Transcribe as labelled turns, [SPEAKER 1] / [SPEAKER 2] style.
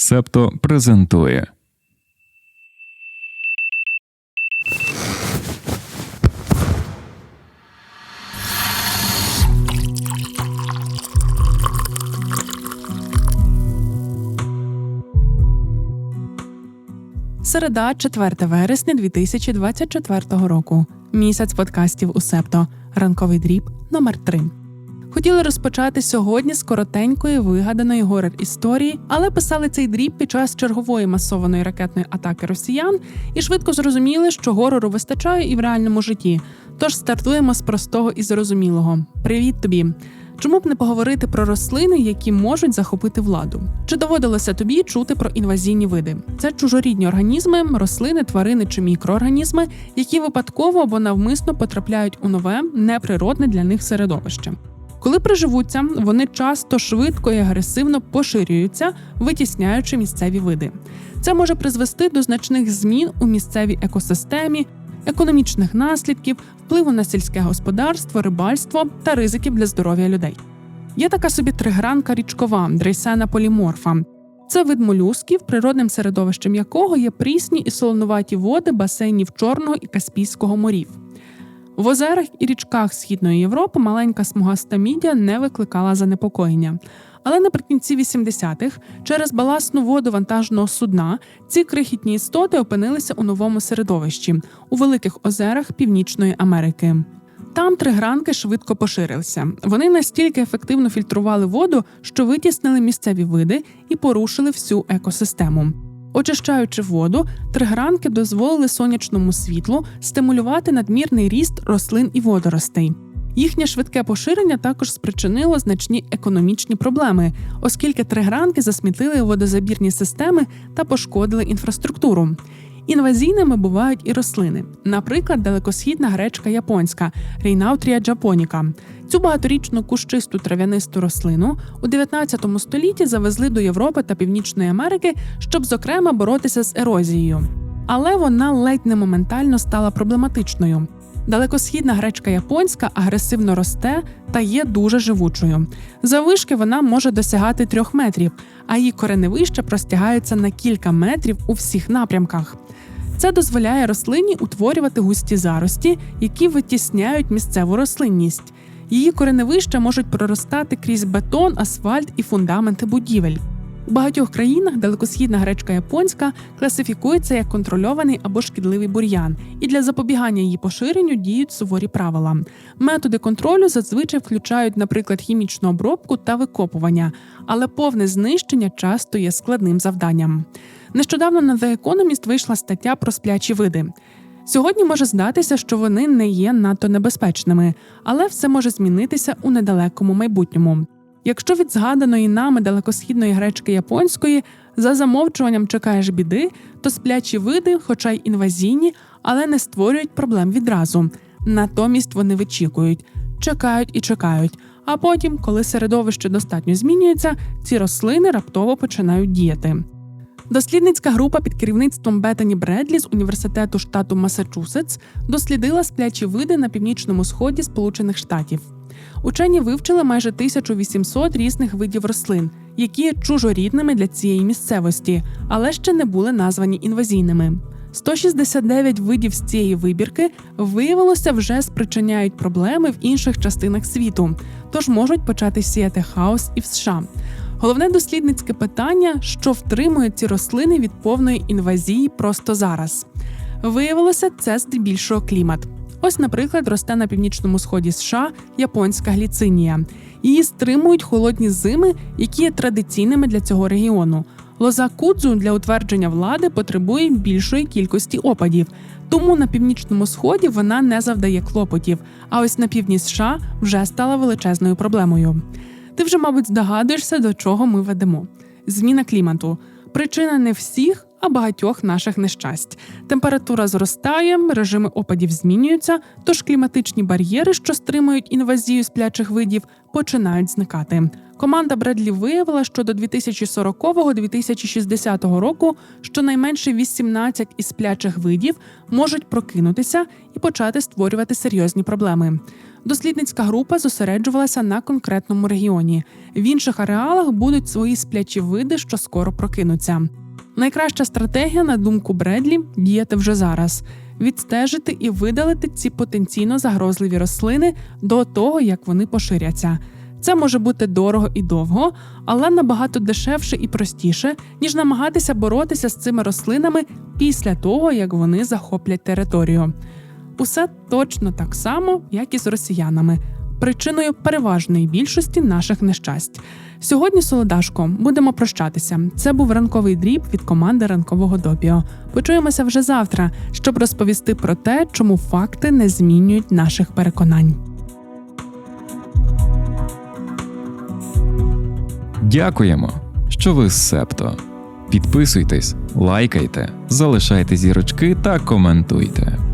[SPEAKER 1] Септо презентує.
[SPEAKER 2] Середа, 4 вересня 2024 року. Місяць подкастів у Септо. Ранковий дріб номер 3 Хотіли розпочати сьогодні з коротенької вигаданої горор історії, але писали цей дріб під час чергової масованої ракетної атаки росіян і швидко зрозуміли, що горору вистачає і в реальному житті. Тож стартуємо з простого і зрозумілого. Привіт тобі! Чому б не поговорити про рослини, які можуть захопити владу? Чи доводилося тобі чути про інвазійні види? Це чужорідні організми, рослини, тварини чи мікроорганізми, які випадково або навмисно потрапляють у нове, неприродне для них середовище. Коли приживуться, вони часто швидко і агресивно поширюються, витісняючи місцеві види. Це може призвести до значних змін у місцевій екосистемі, економічних наслідків, впливу на сільське господарство, рибальство та ризиків для здоров'я людей. Є така собі тригранка річкова дрейсена поліморфа. Це вид молюсків, природним середовищем якого є прісні і солонуваті води басейнів Чорного і Каспійського морів. В озерах і річках Східної Європи маленька смугаста мідія не викликала занепокоєння. Але наприкінці 80-х, через баласну воду вантажного судна, ці крихітні істоти опинилися у новому середовищі у великих озерах Північної Америки. Там тригранки швидко поширилися. Вони настільки ефективно фільтрували воду, що витіснили місцеві види і порушили всю екосистему. Очищаючи воду, тригранки дозволили сонячному світлу стимулювати надмірний ріст рослин і водоростей. Їхнє швидке поширення також спричинило значні економічні проблеми, оскільки тригранки засмітили водозабірні системи та пошкодили інфраструктуру. Інвазійними бувають і рослини, наприклад, далекосхідна гречка японська Рейнаутрія джапоніка. Цю багаторічну кущисту трав'янисту рослину у 19 столітті завезли до Європи та Північної Америки, щоб зокрема боротися з ерозією. Але вона ледь не моментально стала проблематичною. Далекосхідна гречка японська агресивно росте та є дуже живучою. Завишки вона може досягати трьох метрів, а її кореневища простягаються на кілька метрів у всіх напрямках. Це дозволяє рослині утворювати густі зарості, які витісняють місцеву рослинність. Її кореневища можуть проростати крізь бетон, асфальт і фундаменти будівель. У багатьох країнах далекосхідна гречка японська класифікується як контрольований або шкідливий бур'ян, і для запобігання її поширенню діють суворі правила. Методи контролю зазвичай включають, наприклад, хімічну обробку та викопування, але повне знищення часто є складним завданням. Нещодавно на The Economist вийшла стаття про сплячі види. Сьогодні може здатися, що вони не є надто небезпечними, але все може змінитися у недалекому майбутньому. Якщо від згаданої нами далекосхідної гречки японської за замовчуванням чекаєш біди, то сплячі види, хоча й інвазійні, але не створюють проблем відразу. Натомість вони вичікують, чекають і чекають. А потім, коли середовище достатньо змінюється, ці рослини раптово починають діяти. Дослідницька група під керівництвом Бетані Бредлі з університету штату Масачусетс дослідила сплячі види на північному сході Сполучених Штатів. Учені вивчили майже 1800 різних видів рослин, які є чужорідними для цієї місцевості, але ще не були названі інвазійними. 169 видів з цієї вибірки виявилося вже спричиняють проблеми в інших частинах світу, тож можуть почати сіяти хаос і в США. Головне дослідницьке питання, що втримує ці рослини від повної інвазії просто зараз. Виявилося, це здебільшого клімат. Ось, наприклад, росте на північному сході США японська гліцинія. Її стримують холодні зими, які є традиційними для цього регіону. Лоза кудзу для утвердження влади потребує більшої кількості опадів, тому на північному сході вона не завдає клопотів. А ось на півдні США вже стала величезною проблемою. Ти вже, мабуть, здогадуєшся, до чого ми ведемо. Зміна клімату. Причина не всіх, а багатьох наших нещасть. Температура зростає, режими опадів змінюються, тож кліматичні бар'єри, що стримують інвазію сплячих видів, починають зникати. Команда Бредлі виявила, що до 2040-2060 року щонайменше 18 із сплячих видів можуть прокинутися і почати створювати серйозні проблеми. Дослідницька група зосереджувалася на конкретному регіоні. В інших ареалах будуть свої сплячі види, що скоро прокинуться. Найкраща стратегія, на думку Бредлі, діяти вже зараз, відстежити і видалити ці потенційно загрозливі рослини до того, як вони поширяться. Це може бути дорого і довго, але набагато дешевше і простіше, ніж намагатися боротися з цими рослинами після того, як вони захоплять територію. Усе точно так само, як і з росіянами, причиною переважної більшості наших нещасть. Сьогодні, Солодашко, будемо прощатися. Це був ранковий дріб від команди ранкового допіо. Почуємося вже завтра, щоб розповісти про те, чому факти не змінюють наших переконань.
[SPEAKER 1] Дякуємо, що ви з Септо. Підписуйтесь, лайкайте, залишайте зірочки та коментуйте.